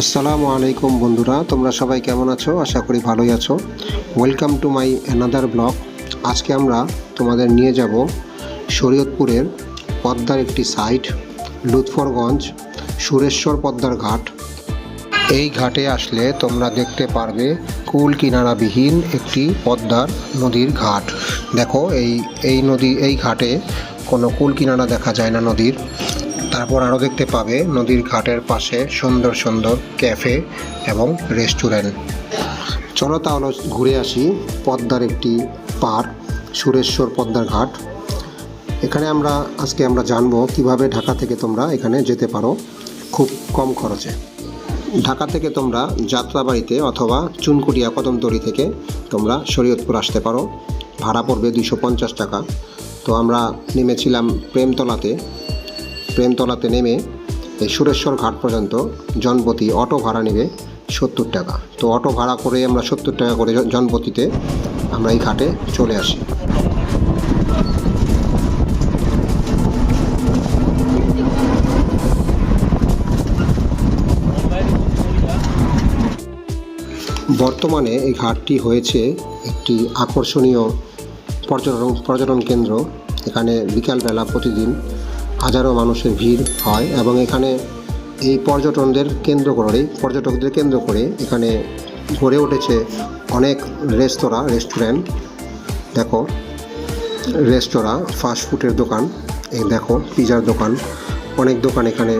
আসসালামু আলাইকুম বন্ধুরা, তোমরা সবাই কেমন আছো? আশা করি ভালোই আছো। Welcome to my another blog আজকে আমরা তোমাদের নিয়ে যাব শরীয়তপুরের পদ্মার একটি সাইট লুৎফরগঞ্জ, সুরেশ্বর পদ্মার ঘাট। এই ঘাটে আসলে তোমরা দেখতে পারবে কুল কিনারাবিহীন একটি পদ্মার নদীর ঘাট। দেখো, এই এই নদী, এই ঘাটে কোনো কুল কিনারা দেখা যায় না নদীর। তারপর আরও দেখতে পাবে নদীর ঘাটের পাশে সুন্দর সুন্দর ক্যাফে এবং রেস্টুরেন্ট। চলো তাহলে ঘুরে আসি পদ্মার একটি পার্ক, সুরেশ্বর পদ্মার ঘাট। এখানে আমরা, আজকে আমরা জানব কীভাবে ঢাকা থেকে তোমরা এখানে যেতে পারো খুব কম খরচে। ঢাকা থেকে তোমরা যাত্রাবাড়িতে অথবা চুনকুটিয়া কদমতলি থেকে তোমরা শরীয়তপুর আসতে পারো। ভাড়া পড়বে দুশো পঞ্চাশ টাকা। তো আমরা নেমেছিলাম প্রেমতলাতে। প্রেমতলাতে নেমে এই সুরেশ্বর ঘাট পর্যন্ত জনপতি অটো ভাড়া নেবে সত্তর টাকা। তো অটো ভাড়া করে আমরা সত্তর টাকা করে জনপতিতে আমরা এই ঘাটে চলে আসি। বর্তমানে এই ঘাটটি হয়েছে একটি আকর্ষণীয় পর্যটন পর্যটন কেন্দ্র। এখানে বিকালবেলা প্রতিদিন হাজারো মানুষের ভিড় হয় এবং এখানে এই পর্যটনদের কেন্দ্র করে পর্যটকদের কেন্দ্র করে এখানে গড়ে উঠেছে অনেক রেস্তোরাঁ, রেস্টুরেন্ট। দেখো, রেস্তোরাঁ ফাস্টফুডের দোকান, এই দেখো, পিজার দোকান। অনেক দোকান এখানে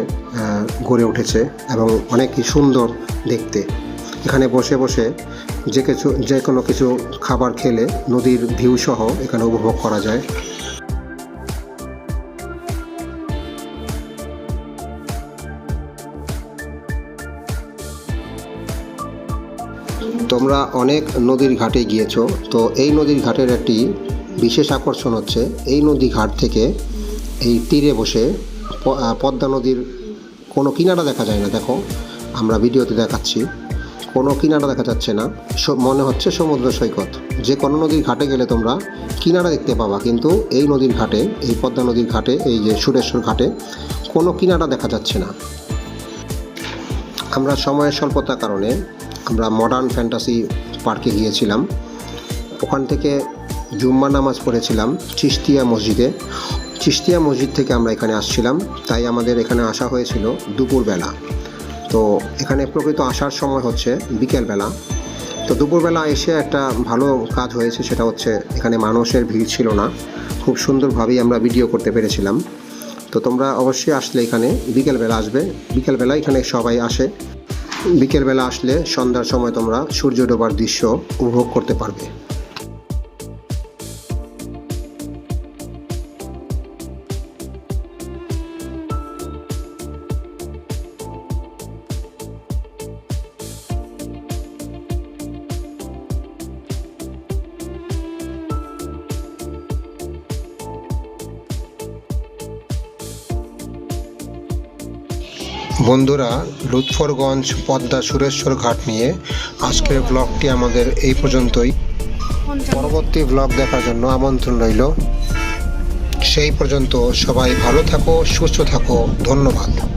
গড়ে উঠেছে এবং অনেকই সুন্দর দেখতে। এখানে বসে বসে যে কিছু, যে কোনো কিছু খাবার খেলে নদীর ভিউ সহ এখানে উপভোগ করা যায়। তোমরা অনেক নদীর ঘাটে গিয়েছো, তো এই নদীর ঘাটের একটি বিশেষ আকর্ষণ হচ্ছে, এই নদী ঘাট থেকে এই তীরে বসে পদ্মা নদীর কোনো কিনারা দেখা যায় না, দেখো, আমরা ভিডিওতে দেখাচ্ছি। কোনো কিনারা দেখা যাচ্ছে না মনে হচ্ছে সমুদ্র সৈকত। যে কোনো নদীর ঘাটে গেলে তোমরা কিনারা দেখতে পাবা, কিন্তু এই নদীর ঘাটে, এই পদ্মা নদীর ঘাটে, এই যে সুরেশ্বর ঘাটে কোনো কিনারা দেখা যাচ্ছে না। আমরা সময়ের স্বল্পতার কারণে আমরা মডার্ন ফ্যান্টাসি পার্কে গিয়েছিলাম। ওখান থেকে জুম্মা নামাজ পড়েছিলাম চিস্তিয়া মসজিদে। চিস্তিয়া মসজিদ থেকে আমরা এখানে আসছিলাম, তাই আমাদের এখানে আসা হয়েছিল দুপুরবেলা। তো এখানে প্রকৃত আসার সময় হচ্ছে বিকেলবেলা। তো দুপুরবেলা এসে একটা ভালো কাজ হয়েছে, সেটা হচ্ছে এখানে মানুষের ভিড় ছিল না। খুব সুন্দরভাবেই আমরা ভিডিও করতে পেরেছিলাম। তো তোমরা অবশ্যই আসলে এখানে বিকেলবেলা আসবে। বিকেলবেলা এখানে সবাই আসে। বিকেলবেলা আসলে সন্ধ্যার সময় তোমরা সূর্য ডোবার দৃশ্য উপভোগ করতে পারবে। বন্ধুরা, লুৎফরগঞ্জ, পদ্মা সুরেশ্বর ঘাট নিয়ে আজকের ব্লগটি আমাদের এই পর্যন্তই। পরবর্তী ব্লগ দেখার জন্য আমন্ত্রণ রইল। সেই পর্যন্ত সবাই ভালো থাকো, সুস্থ থাকো, ধন্যবাদ।